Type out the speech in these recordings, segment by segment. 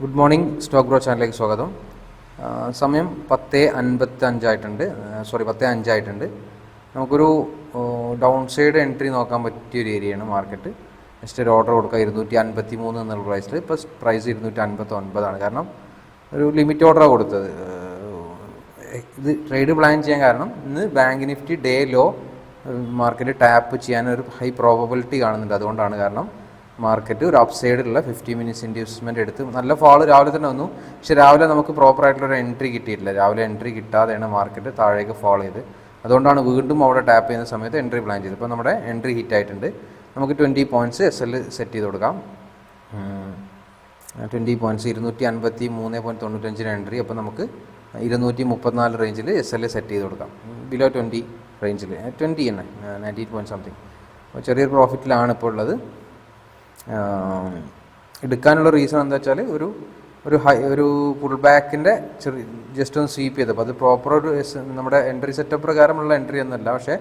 Good morning stock bro ചാനലിലേക്ക് സ്വാഗതം. സമയം പത്ത് അൻപത്തി അഞ്ചായിട്ടുണ്ട് സോറി പത്ത് അഞ്ചായിട്ടുണ്ട്. നമുക്കൊരു ഡൗൺ സൈഡ് എൻട്രി നോക്കാൻ പറ്റിയ ഒരു ഏരിയയാണ് മാർക്കറ്റ്. ജസ്റ്റ് ഒരു ഓർഡർ കൊടുക്കുക ഇരുന്നൂറ്റി അൻപത്തി മൂന്ന് എന്നുള്ള പ്രൈസിൽ ഇപ്പോൾ പ്രൈസ് ഇരുന്നൂറ്റി അൻപത്തി ഒൻപതാണ് കാരണം ഒരു ലിമിറ്റ് ഓർഡറാണ് കൊടുത്തത്. ഇത് ട്രേഡ് പ്ലാൻ ചെയ്യാൻ കാരണം ഇന്ന് bank nifty day low market tap ചെയ്യാൻ ഒരു ഹൈ പ്രോബബിലിറ്റി കാണുന്നുണ്ട്. അതുകൊണ്ടാണ് കാരണം മാർക്കറ്റ് ഒരു അപ്സൈഡിലുള്ള ഫിഫ്റ്റി മിനിറ്റ്സ് ഇൻവെസ്റ്റ്മെന്റ് എടുത്ത് നല്ല ഫാൾ രാവിലെ തന്നെ വന്നു. പക്ഷേ രാവിലെ നമുക്ക് പ്രോപ്പർ ആയിട്ടുള്ള ഒരു എൻട്രി കിട്ടിയിട്ടില്ല. രാവിലെ എൻട്രി കിട്ടാതെയാണ് മാർക്കറ്റ് താഴേക്ക് ഫോൾ ചെയ്ത്. അതുകൊണ്ടാണ് വീണ്ടും അവിടെ ടാപ്പ് ചെയ്യുന്ന സമയത്ത് എൻട്രി പ്ലാൻ ചെയ്തത്. ഇപ്പോൾ നമ്മുടെ എൻട്രി ഹിറ്റ് ആയിട്ടുണ്ട്. നമുക്ക് twenty points S L set ചെയ്ത് കൊടുക്കാം. ട്വന്റി പോയിന്റ്സ് ഇരുന്നൂറ്റി അൻപത്തി മൂന്ന് പോയിന്റ് തൊണ്ണൂറ്റഞ്ചിന് എൻട്രി അപ്പോൾ നമുക്ക് ഇരുന്നൂറ്റി മുപ്പത്തിനാല് റേഞ്ചിൽ എസ് എൽ സെറ്റ് ചെയ്ത് കൊടുക്കാം. ബിലോ ട്വന്റി റേഞ്ചിൽ ട്വന്റി തന്നെ. നയന്റി പോയിന്റ് സംതിങ് അപ്പോൾ ചെറിയൊരു പ്രോഫിറ്റിലാണ് ഇപ്പോൾ ഉള്ളത്. എടുക്കാനുള്ള റീസൺ എന്താ വെച്ചാൽ ഒരു ഒരു ഹൈ ഒരു പുൾ ബാക്കിന്റെ ചെറിയ ജസ്റ്റ് ഒന്ന് സ്വീപ്പ് ചെയ്തപ്പോൾ അത് പ്രോപ്പർ ഒരു നമ്മുടെ എൻട്രി സെറ്റപ്പ് പ്രകാരമുള്ള എൻട്രി ഒന്നുമല്ല. പക്ഷേ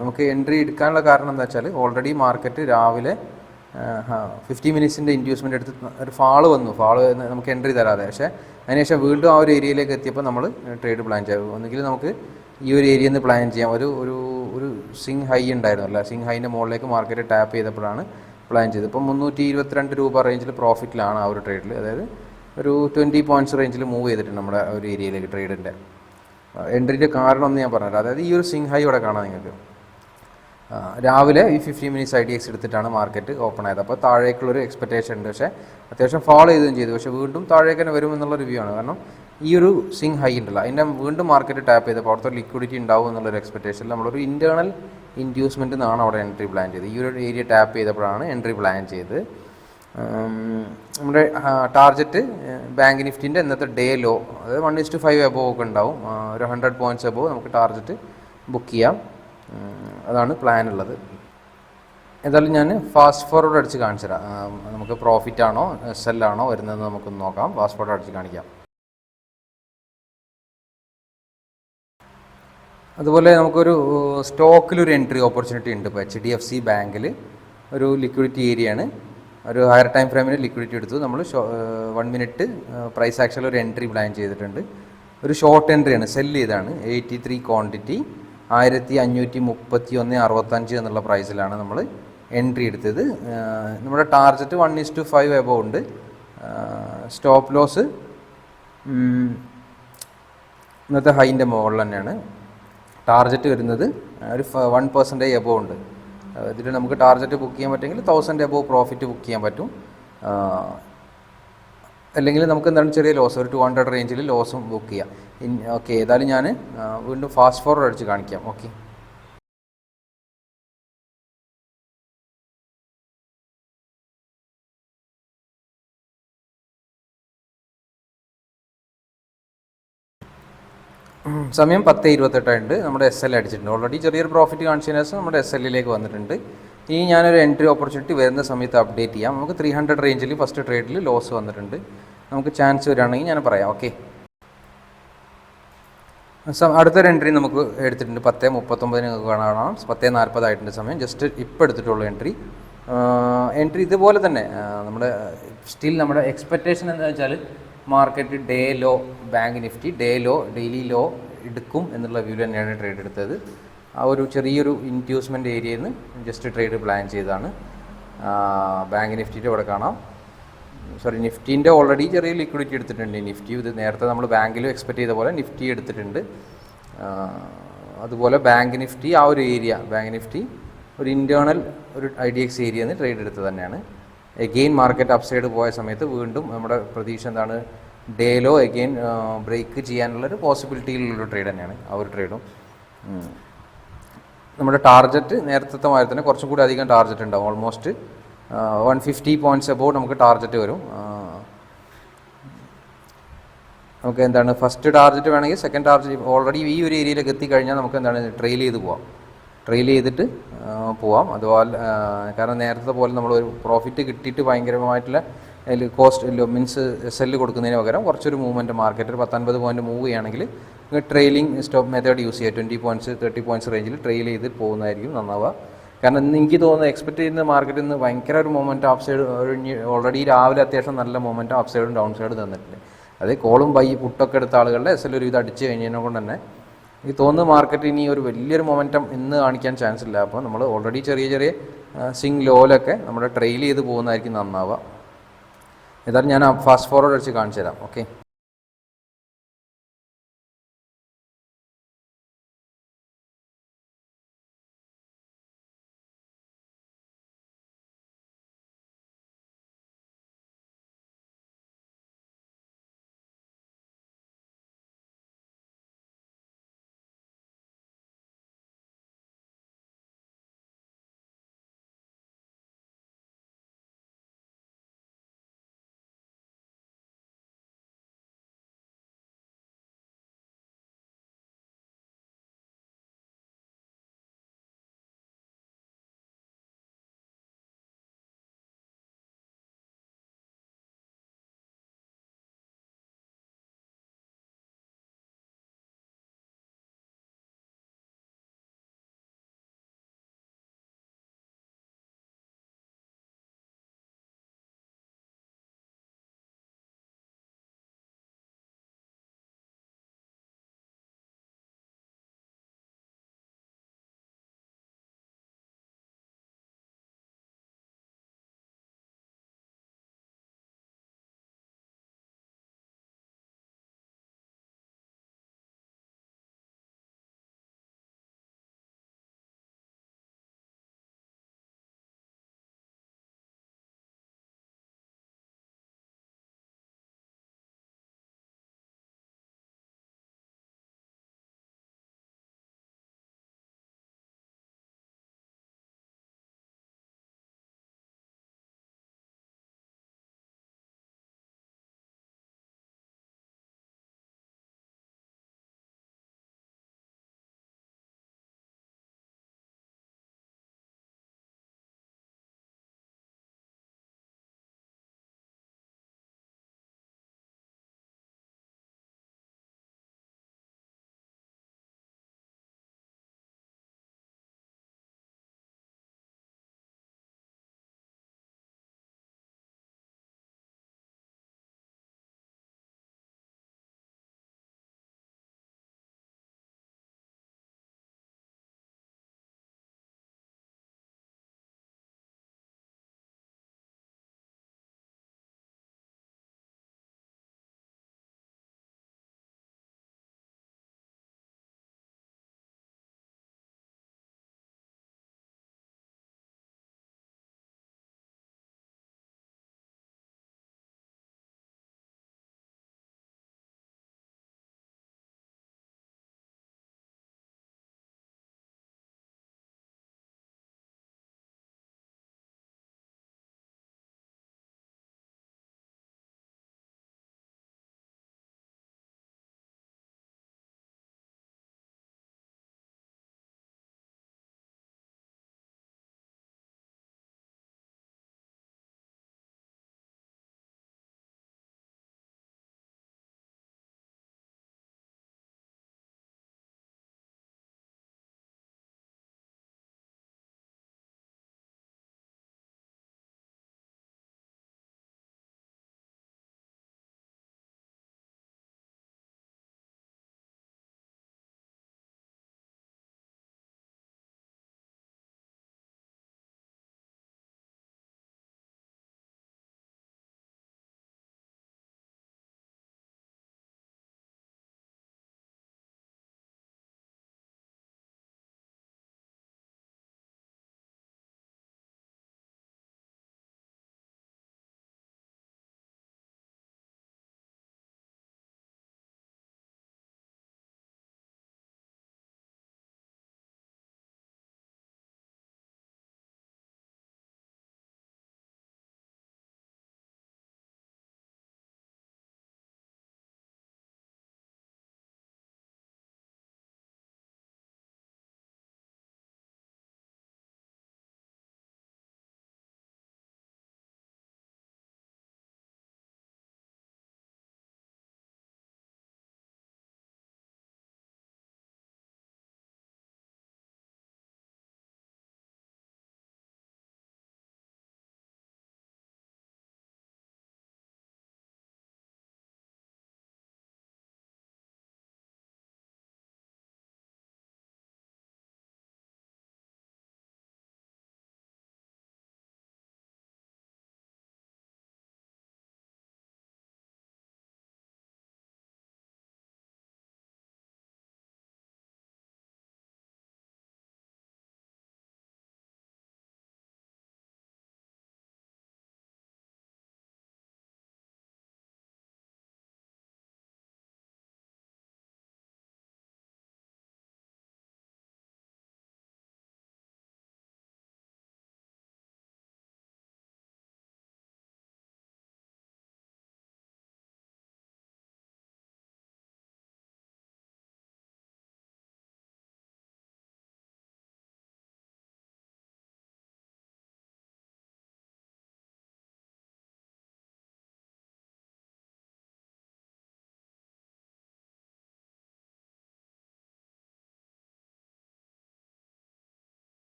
നമുക്ക് എൻട്രി എടുക്കാനുള്ള കാരണം എന്താ വെച്ചാൽ ഓൾറെഡി മാർക്കറ്റ് രാവിലെ ഫിഫ്റ്റി മിനിറ്റ്സിന്റെ ഇൻഡ്യൂസ്മെന്റ് എടുത്ത് ഒരു ഫാൾ വന്നു. ഫാൾ നമുക്ക് എൻട്രി തരാതെ. പക്ഷേ അതിനുശേഷം വീണ്ടും ആ ഒരു ഏരിയയിലേക്ക് എത്തിയപ്പോൾ നമ്മൾ ട്രേഡ് പ്ലാൻ ചെയ്തു. ഒന്നുകിൽ നമുക്ക് ഈ ഒരു ഏരിയയിൽ നിന്ന് പ്ലാൻ ചെയ്യാം. ഒരു ഒരു ഒരു സിങ് ഹൈ ഉണ്ടായിരുന്നു. അല്ല സിങ് ഹൈന്റെ മുകളിലേക്ക് മാർക്കറ്റ് ടാപ്പ് ചെയ്തപ്പോഴാണ് പ്ലാൻ ചെയ്ത് ഇപ്പം മുന്നൂറ്റി ഇരുപത്തിരണ്ട് രൂപ റേഞ്ചിൽ പ്രോഫിറ്റിലാണ് ആ ഒരു ട്രേഡിൽ അതായത് ഒരു ട്വന്റി പോയിന്റ്സ് റേഞ്ചിൽ മൂവ് ചെയ്തിട്ടുണ്ട് നമ്മുടെ ഒരു ഏരിയയിലേക്ക് ട്രേഡിന്റെ എൻട്രിന്റെ കാരണം എന്ന് ഞാൻ പറഞ്ഞത് അതായത് ഈ ഒരു സിങ് ഹൈ ഇവിടെ കാണാം നിങ്ങൾക്ക്. രാവിലെ ഈ fifty minutes I D X എടുത്തിട്ടാണ് മാർക്കറ്റ് ഓപ്പൺ ആയത്. അപ്പോൾ താഴേക്കുള്ളൊരു എക്സ്പെക്റ്റേഷൻ ഉണ്ട്. പക്ഷേ അത്യാവശ്യം ഫോളോ ചെയ്തും ചെയ്തു. പക്ഷേ വീണ്ടും താഴേക്ക് തന്നെ വരും എന്നുള്ള റിവ്യൂ ആണ്. കാരണം ഈ ഒരു സിങ് ഹൈ ഉണ്ടല്ലോ അതിന്റെ വീണ്ടും മാർക്കറ്റ് ടാപ്പ് ചെയ്തപ്പോൾ അവിടുത്തെ ലിക്വിഡിറ്റി ഉണ്ടാവും എന്നുള്ളൊരു എക്സ്പെക്റ്റേഷനിൽ നമ്മളൊരു ഇന്റേർണൽ ഇൻഡ്യൂസ്മെന്റ് എന്നാണ് അവിടെ എൻട്രി പ്ലാൻ ചെയ്തത്. ഈ ഒരു ഏരിയ ടാപ്പ് ചെയ്തപ്പോഴാണ് എൻട്രി പ്ലാൻ ചെയ്തത് നമ്മുടെ ടാർജറ്റ് ബാങ്ക് നിഫ്റ്റിന്റെ ഇന്നത്തെ ഡേ ലോ അതായത് one is two five above ഒക്കെ ഉണ്ടാവും. ഒരു ഹൺഡ്രഡ് പോയിന്റ്സ് എബോവ് നമുക്ക് ടാർജറ്റ് ബുക്ക് ചെയ്യാം. അതാണ് പ്ലാൻ ഉള്ളത്. എന്തായാലും ഞാൻ ഫാസ്റ്റ് ഫോർവേഡ് അടിച്ച് കാണിച്ചു തരാം നമുക്ക് പ്രോഫിറ്റ് ആണോ സെല്ലാണോ വരുന്നതെന്ന് നമുക്കൊന്ന് നോക്കാം. ഫാസ്റ്റ് ഫോർവേഡ് അടിച്ച് കാണിക്കാം. അതുപോലെ നമുക്കൊരു സ്റ്റോക്കിലൊരു എൻട്രി ഓപ്പർച്യൂണിറ്റി ഉണ്ട് ഇപ്പോൾ എച്ച് ഡി എഫ് സി ബാങ്കിൽ. ഒരു ലിക്വിഡിറ്റി ഏരിയയാണ്. ഒരു ഹയർ ടൈം ഫ്രെയിമിന് ലിക്വിഡിറ്റി എടുത്തു. നമ്മൾ വൺ മിനിറ്റ് പ്രൈസ് ആക്ഷനിൽ ഒരു എൻട്രി പ്ലാൻ ചെയ്തിട്ടുണ്ട്. ഒരു ഷോർട്ട് എൻട്രിയാണ് സെല്ല് ചെയ്താണ് എയ്റ്റി ത്രീ ക്വാണ്ടിറ്റി ആയിരത്തി അഞ്ഞൂറ്റി മുപ്പത്തി ഒന്ന് അറുപത്തഞ്ച് എന്നുള്ള പ്രൈസിലാണ് നമ്മൾ എൻട്രി എടുത്തത്. നമ്മുടെ target one is two five above ഉണ്ട്. സ്റ്റോപ്പ് ലോസ് ഇന്നത്തെ ഹൈന്റെ മുകളിൽ തന്നെയാണ്. ടാർജറ്റ് വരുന്നത് ഒരു വൺ പെർസെന്റേജ് എബോ ഉണ്ട്. ഇതിൽ നമുക്ക് ടാർജറ്റ് ബുക്ക് ചെയ്യാൻ പറ്റുമെങ്കിൽ തൗസൻഡ് എബോ പ്രോഫിറ്റ് ബുക്ക് ചെയ്യാൻ പറ്റും. അല്ലെങ്കിൽ നമുക്ക് എന്താണ് ചെറിയ ലോസ് ഒരു ടു ഹൺഡ്രഡ് റേഞ്ചിൽ ലോസും ബുക്ക് ചെയ്യാം. ഓക്കെ ഏതായാലും ഞാൻ വീണ്ടും ഫാസ്റ്റ് ഫോർവേഡ് അടിച്ച് കാണിക്കാം ഓക്കെ സമയം പത്ത് ഇരുപത്തെട്ടായിട്ടുണ്ട് നമ്മുടെ എസ് എൽ അടിച്ചിട്ടുണ്ട്. ഓൾറെഡി ചെറിയൊരു പ്രോഫിറ്റ് കാണിച്ചതിന് ശേഷം നമ്മുടെ എസ് എല്ലിലേക്ക് വന്നിട്ടുണ്ട്. ഇനി ഞാനൊരു എൻട്രി ഓപ്പർച്യൂണിറ്റി വരുന്ന സമയത്ത് അപ്ഡേറ്റ് ചെയ്യാം. നമുക്ക് ത്രീ ഹൺഡ്രഡ് റേഞ്ചിൽ ഫസ്റ്റ് ട്രേഡിൽ ലോസ് വന്നിട്ടുണ്ട്. നമുക്ക് ചാൻസ് വരികയാണെങ്കിൽ ഞാൻ പറയാം. ഓക്കെ അടുത്തൊരു എൻട്രി നമുക്ക് എടുത്തിട്ടുണ്ട്. പത്ത് മുപ്പത്തൊമ്പതിന് നിങ്ങൾക്ക് കാണാം. പത്ത് നാൽപ്പതായിട്ടുണ്ട് സമയം. ജസ്റ്റ് ഇപ്പോൾ എടുത്തിട്ടുള്ള എൻട്രി എൻട്രി ഇതുപോലെ തന്നെ. നമ്മുടെ സ്റ്റിൽ നമ്മുടെ എക്സ്പെക്റ്റേഷൻ എന്താ വെച്ചാൽ market day low bank Nifty day low daily low എടുക്കും എന്നുള്ള വ്യൂ തന്നെയാണ് ട്രേഡ് എടുത്തത്. ആ ഒരു ചെറിയൊരു ഇൻഡ്യൂസ്മെന്റ് ഏരിയയിൽ നിന്ന് ജസ്റ്റ് ട്രേഡ് പ്ലാൻ ചെയ്താണ് ബാങ്ക് നിഫ്റ്റിയുടെ ഇവിടെ കാണാം. സോറി നിഫ്റ്റീന്റെ ഓൾറെഡി ചെറിയ ലിക്വിഡിറ്റി എടുത്തിട്ടുണ്ട്. നിഫ്റ്റി ഇത് നേരത്തെ നമ്മൾ ബാങ്കിലും എക്സ്പെക്ട് ചെയ്ത പോലെ നിഫ്റ്റി എടുത്തിട്ടുണ്ട്. അതുപോലെ ബാങ്ക് നിഫ്റ്റി ആ ഒരു ഏരിയ ബാങ്ക് നിഫ്റ്റി ഒരു ഇന്റേർണൽ ഒരു ഐ ഡി എക്സ് ഏരിയയിൽ നിന്ന് ട്രേഡ് എടുത്തത് തന്നെയാണ്. എഗെയിൻ മാർക്കറ്റ് അപ്സൈഡ് പോയ സമയത്ത് വീണ്ടും നമ്മുടെ പ്രതീക്ഷ എന്താണ്? ഡേലോ അഗെയിൻ ബ്രേക്ക് ചെയ്യാനുള്ള ഒരു പോസിബിലിറ്റിയിലുള്ള ട്രേഡ് തന്നെയാണ്. ആ ഒരു ട്രേഡും നമ്മുടെ ടാർജറ്റ് നേരത്തെ മാതിരി തന്നെ കുറച്ചും കൂടി അധികം ടാർജറ്റ് ഉണ്ടാവും. Almost one fifty points above നമുക്ക് ടാർജറ്റ് വരും. നമുക്ക് എന്താണ് ഫസ്റ്റ് ടാർജറ്റ് വേണമെങ്കിൽ സെക്കൻഡ് ടാർജറ്റ് ഓൾറെഡി ഈ ഒരു ഏരിയയിലേക്ക് എത്തിക്കഴിഞ്ഞാൽ നമുക്ക് എന്താണ് ട്രെയിൽ ചെയ്ത് പോവാം. ട്രെയിൽ ചെയ്തിട്ട് പോവാം. അതുപോലെ കാരണം നേരത്തെ പോലെ നമ്മൾ ഒരു പ്രോഫിറ്റ് കിട്ടിയിട്ട് ഭയങ്കരമായിട്ടുള്ള അതിൽ കോസ്റ്റ് മീൻസ് സെല്ല് കൊടുക്കുന്നതിന് പകരം കുറച്ചൊരു മൂവ്മെന്റ് മാർക്കറ്റ് ഒരു പത്തൊൻപത് പോയിന്റ് മൂവ് ചെയ്യുകയാണെങ്കിൽ ട്രെയിലിംഗ് സ്റ്റോപ്പ് മെത്തേഡ് യൂസ് ചെയ്യുക. ട്വന്റി പോയിന്റ്സ് തേർട്ടി പോയിന്റ്സ് റേഞ്ചിൽ ട്രെയിൽ ചെയ്ത് പോകുന്നതായിരിക്കും നന്നാവുക. കാരണം എനിക്ക് തോന്നുന്നത് എക്സ്പെക്ട് ചെയ്യുന്ന മാർക്കറ്റിൽ നിന്ന് ഭയങ്കര ഒരു മൊമെന്റ് അപ്പ് സൈഡ് ഓൾറെഡി രാവിലെ അത്യാവശ്യം നല്ല മൊമെന്റ് അപ്പ് സൈഡും ഡൗൺ സൈഡും തന്നിട്ടുണ്ട്. അത് കോളും ബൈ പുട്ടൊക്കെ എടുത്ത ആളുകളുടെ എസ് എൽ ഒരു ഇത് അടിച്ച് കഴിഞ്ഞതിനെ കൊണ്ട് തന്നെ എനിക്ക് തോന്നുന്നു മാർക്കറ്റ് ഇനി ഒരു വലിയൊരു മൊമെന്റം ഇന്ന് കാണിക്കാൻ ചാൻസ് ഇല്ല. അപ്പോൾ നമ്മൾ ഓൾറെഡി ചെറിയ ചെറിയ സിങ് ലോലൊക്കെ നമ്മുടെ ട്രെയിൽ ചെയ്ത് പോകുന്നതായിരിക്കും നന്നാവുക. ഏതായാലും ഞാൻ ഫാസ്റ്റ് ഫോർവേഡ് അടിച്ച് കാണിച്ചു തരാം ഓക്കെ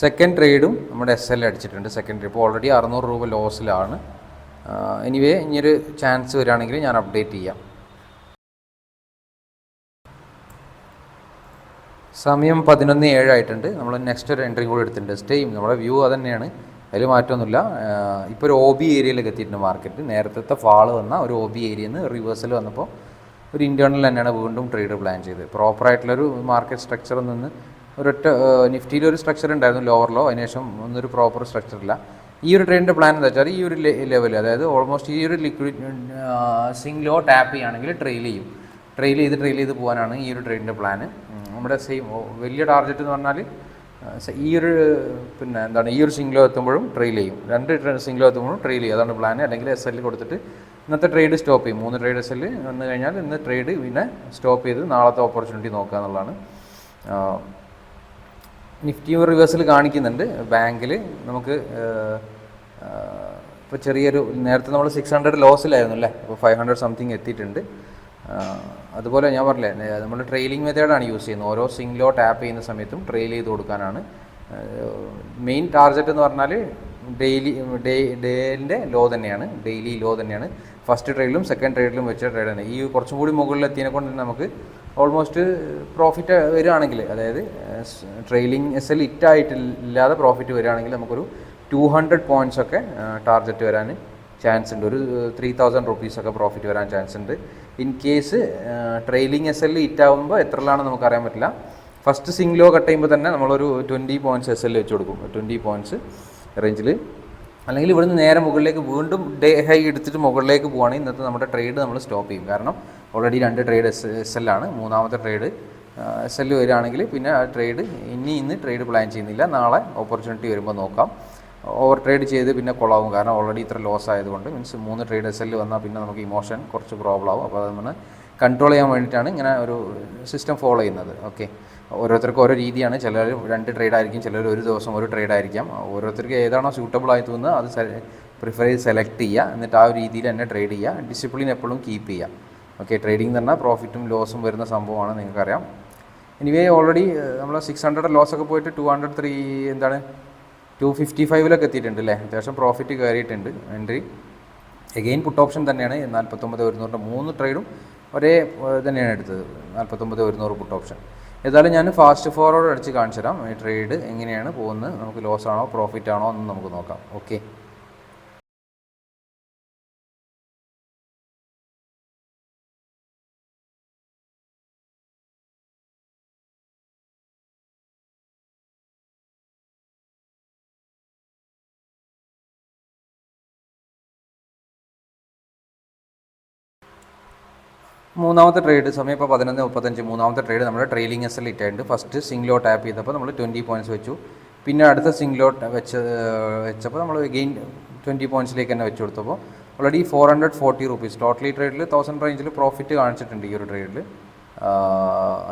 സെക്കൻഡ് ട്രേഡും നമ്മുടെ എസ് എൽ അടിച്ചിട്ടുണ്ട്. സെക്കൻഡ് ട്രേഡ് ഇപ്പോൾ ഓൾറെഡി അറുന്നൂറ് രൂപ ലോസിലാണ് എനിവേ ഇനിയൊരു ചാൻസ് വരികയാണെങ്കിൽ ഞാൻ അപ്ഡേറ്റ് ചെയ്യാം. സമയം പതിനൊന്ന് ഏഴായിട്ടുണ്ട് നമ്മൾ നെക്സ്റ്റ് ഒരു എൻട്രി കൂടി എടുത്തിട്ടുണ്ട്. സ്റ്റേയും നമ്മുടെ വ്യൂ അത് തന്നെയാണ് അതിൽ മാറ്റമൊന്നുമില്ല ഇപ്പോൾ ഒരു ഒ ബി ഏരിയയിലേക്ക് എത്തിയിട്ടുണ്ട് മാർക്കറ്റ് നേരത്തെ ഫാൾ വന്ന ഒരു ഒ ബി ഏരിയയിൽ നിന്ന് റിവേഴ്സൽ വന്നപ്പോൾ ഒരു ഇന്റേർണൽ തന്നെയാണ് വീണ്ടും ട്രേഡ് പ്ലാൻ ചെയ്ത് പ്രോപ്പറായിട്ടുള്ളൊരു മാർക്കറ്റ് സ്ട്രക്ചറിൽ നിന്ന് ഒരൊറ്റ നിഫ്റ്റിയിൽ ഒരു സ്ട്രക്ചർ ഉണ്ടായിരുന്നു ലോവർ ലോ അതിനുശേഷം ഒന്നൊരു പ്രോപ്പർ സ്ട്രക്ചർ ഇല്ല. ഈ ഒരു ട്രെയിനിന്റെ പ്ലാൻ എന്താ വെച്ചാൽ ഈ ഒരു ലെവൽ അതായത് ഓൾമോസ്റ്റ് ഈ ഒരു ലിക്വിഡ് സിംഗ് ലോ ടാപ്പ് ചെയ്യുകയാണെങ്കിൽ ട്രെയിൽ ചെയ്യും. ട്രെയിൽ ചെയ്ത് ട്രെയിൽ ചെയ്ത് പോകാനാണ് ഈ ഒരു ട്രെയിനിന്റെ പ്ലാന് നമ്മുടെ സെയിം വലിയ ടാർഗറ്റ് എന്ന് പറഞ്ഞാൽ ഈ ഒരു പിന്നെ എന്താണ് ഈ ഒരു സിംഗിലോ എത്തുമ്പോഴും ട്രെയിൽ ചെയ്യും. രണ്ട് സിംഗിലോ എത്തുമ്പോഴും ട്രെയിൽ ചെയ്യും. അതാണ് പ്ലാൻ അല്ലെങ്കിൽ എസ് എല്ലിൽ കൊടുത്തിട്ട് ഇന്നത്തെ ട്രേഡ് സ്റ്റോപ്പ് ചെയ്യും. മൂന്ന് ട്രേഡ് എസ് എല്ലിൽ വന്നു കഴിഞ്ഞാൽ ഇന്ന് ട്രേഡ് പിന്നെ സ്റ്റോപ്പ് ചെയ്ത് നാളത്തെ ഓപ്പർച്യൂണിറ്റി നോക്കുക എന്നുള്ളതാണ്. നിഫ്റ്റി റിവേഴ്സിൽ കാണിക്കുന്നുണ്ട്. ബാങ്കിൽ നമുക്ക് ഇപ്പോൾ ചെറിയൊരു നേരത്തെ നമ്മൾ സിക്സ് ഹൺഡ്രഡ് ലോസിലായിരുന്നു അല്ലേ? അപ്പോൾ ഫൈവ് ഹൺഡ്രഡ് സംതിങ് എത്തിയിട്ടുണ്ട്. അതുപോലെ ഞാൻ പറഞ്ഞില്ലേ നമ്മൾ ട്രെയിലിംഗ് മെത്തേഡാണ് യൂസ് ചെയ്യുന്നത്. ഓരോ സിംഗിലോ ടാപ്പ് ചെയ്യുന്ന സമയത്തും ട്രെയിൽ ചെയ്ത് കൊടുക്കാനാണ്. മെയിൻ ടാർഗറ്റ് എന്ന് പറഞ്ഞാൽ ഡെയിലി ഡേ ഡേന്റെ ലോ തന്നെയാണ്. ഡെയിലി ലോ തന്നെയാണ്. ഫസ്റ്റ് ട്രേഡിലും സെക്കൻഡ് ട്രേഡിലും വെച്ച ട്രേഡാണ് ഈ കുറച്ചും കൂടി മുകളിലെത്തിയതിനെ കൊണ്ട് നമുക്ക് ഓൾമോസ്റ്റ് പ്രോഫിറ്റ് വരികയാണെങ്കിൽ അതായത് ട്രെയിലിംഗ് എസ് എൽ ഇറ്റായിട്ടില്ലാതെ പ്രോഫിറ്റ് വരികയാണെങ്കിൽ നമുക്കൊരു ടു ഹൺഡ്രഡ് പോയിന്റ്സ് ഒക്കെ ടാർഗറ്റ് വരാൻ ചാൻസ് ഉണ്ട്. ഒരു ത്രീ തൗസൻഡ് റുപ്പീസൊക്കെ പ്രോഫിറ്റ് വരാൻ ചാൻസ് ഉണ്ട്. In case trailing S L ഇറ്റാവുമ്പോൾ എത്രയാണെന്ന് നമുക്കറിയാൻ പറ്റില്ല. ഫസ്റ്റ് സിംഗ്ലോ കട്ട് ചെയ്യുമ്പോൾ തന്നെ നമ്മളൊരു ട്വന്റി പോയിന്റ്സ് എസ് എൽ വെച്ച് കൊടുക്കും. ട്വന്റി പോയിന്റ്സ് റേഞ്ചിൽ അല്ലെങ്കിൽ ഇവിടുന്ന് നേരെ മുകളിലേക്ക് വീണ്ടും ഡേ ഹൈ എടുത്തിട്ട് മുകളിലേക്ക് പോവുകയാണെങ്കിൽ ഇന്നത്തെ നമ്മുടെ ട്രേഡ് നമ്മൾ സ്റ്റോപ്പ് ചെയ്യും. കാരണം ഓൾറെഡി രണ്ട് ട്രേഡ് എസ് എസ് എൽ ആണ്. മൂന്നാമത്തെ ട്രേഡ് എസ് എൽ വരികയാണെങ്കിൽ പിന്നെ ആ ട്രേഡ് ഇനി ഇന്ന് ട്രേഡ് പ്ലാൻ ചെയ്യുന്നില്ല. നാളെ ഓപ്പർച്യൂണിറ്റി വരുമ്പോൾ നോക്കാം. ഓവർ ട്രേഡ് ചെയ്ത് പിന്നെ കൊള്ളാവും കാരണം ഓൾറെഡി ഇത്ര ലോസ് ആയതുകൊണ്ട് മീൻസ് മൂന്ന് ട്രേഡ് എസ് എൽ വന്നാൽ പിന്നെ നമുക്ക് ഇമോഷൻ കുറച്ച് പ്രോബ്ലം ആവും. അപ്പോൾ അത് നമ്മൾ കൺട്രോൾ ചെയ്യാൻ വേണ്ടിയിട്ടാണ് ഇങ്ങനെ ഒരു സിസ്റ്റം ഫോളോ ചെയ്യുന്നത്. ഓക്കെ ഓരോരുത്തർക്കും ഓരോ രീതിയാണ്. ചിലർ രണ്ട് ട്രേഡ് ആയിരിക്കും ചിലർ ഒരു ദിവസം ഒരു ട്രേഡ് ആയിരിക്കാം. ഓരോരുത്തർക്ക് ഏതാണോ സ്യൂട്ടബിൾ ആയി തോന്നുന്നത് അത് പ്രിഫർ ചെയ്ത് സെലക്ട് ചെയ്യുക. എന്നിട്ട് ആ ഒരു രീതിയിൽ തന്നെ ട്രേഡ് ചെയ്യുക. ഡിസിപ്ലിൻ എപ്പോഴും കീപ്പ് ചെയ്യുക. ഓക്കെ ട്രേഡിംഗ് എന്ന് പറഞ്ഞാൽ പ്രോഫിറ്റും ലോസും വരുന്ന സംഭവമാണ് നിങ്ങൾക്കറിയാം. എനിവേ ഓൾറെഡി നമ്മൾ സിക്സ് ഹൺഡ്രഡ് ലോസൊക്കെ പോയിട്ട് ടു ഹൺഡ്രഡ് ത്രീ എന്താണ് ടു ഫിഫ്റ്റി ഫൈവിലൊക്കെ എത്തിയിട്ടുണ്ട് അല്ലേ? അത്യാവശ്യം പ്രോഫിറ്റ് കയറിയിട്ടുണ്ട് എൻട്രി എഗെയിൻ പുട്ട് ഓപ്ഷൻ തന്നെയാണ്. നാൽപ്പത്തൊമ്പത് ഒരുന്നൂറിന്റെ മൂന്ന് ട്രേഡും ഒരേ തന്നെയാണ് എടുത്തത്. നാൽപ്പത്തൊമ്പത് ഒരുന്നൂറ് പുട്ട് ഓപ്ഷൻ ഏതായാലും ഞാൻ ഫാസ്റ്റ് ഫോർവേഡ് അടിച്ച് കാണിച്ചു തരാം ഈ ട്രേഡ് എങ്ങനെയാണ് പോകുന്നത്? നമുക്ക് ലോസ് ആണോ പ്രോഫിറ്റ് ആണോ എന്ന് നമുക്ക് നോക്കാം. ഓക്കെ മൂന്നാമത്തെ ട്രേഡ് സമയം ഇപ്പോൾ പതിനൊന്ന് മുപ്പത്തഞ്ച്. മൂന്നാമത്തെ ട്രേഡ് നമ്മൾ ട്രെയിലിംഗ് എസ് എൽ ഇറ്റായിട്ടുണ്ട് ഫസ്റ്റ് സിംഗ്ലോ ടാപ്പ് ചെയ്തപ്പോൾ നമ്മൾ ട്വന്റി പോയിന്റ്സ് വെച്ചു. പിന്നെ അടുത്ത സിംഗ്ലോ വെച്ച് വെച്ചപ്പോൾ നമ്മൾ ഗെയിൻ ട്വന്റി പോയിന്റ്സിലേക്ക് തന്നെ വെച്ച് കൊടുത്തപ്പോൾ already four hundred forty rupees totally ട്രേഡിൽ thousand റേഞ്ചിൽ പ്രോഫിറ്റ് കാണിച്ചിട്ടുണ്ട് ഈ ഒരു ട്രേഡിൽ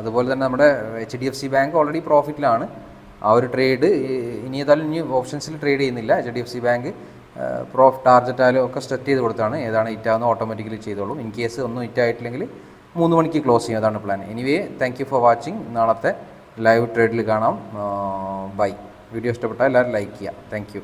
അതുപോലെ തന്നെ നമ്മുടെ H D F C bank already പ്രോഫിറ്റിലാണ് ആ ഒരു ട്രേഡ് ഇനി ഏതായാലും ഇനി ഓപ്ഷൻസിൽ ട്രേഡ് ചെയ്യുന്നില്ല. H D F C bank prof target ആയാലും ഒക്കെ സെറ്റ് ചെയ്ത് കൊടുത്താണ്. ഏതാണ് ഇറ്റാന്ന് ഓട്ടോമാറ്റിക്കലി ചെയ്തോളും. ഇൻ കേസ് ഒന്നും ഇറ്റായിട്ടില്ലെങ്കിൽ മൂന്ന് മണിക്ക് ക്ലോസ് ചെയ്യും. അതാണ് plan anyway thank you for watching നാളത്തെ ലൈവ് ട്രേഡിൽ കാണാം. ബൈ വീഡിയോ ഇഷ്ടപ്പെട്ടാൽ എല്ലാവരും ലൈക്ക് ചെയ്യുക. താങ്ക്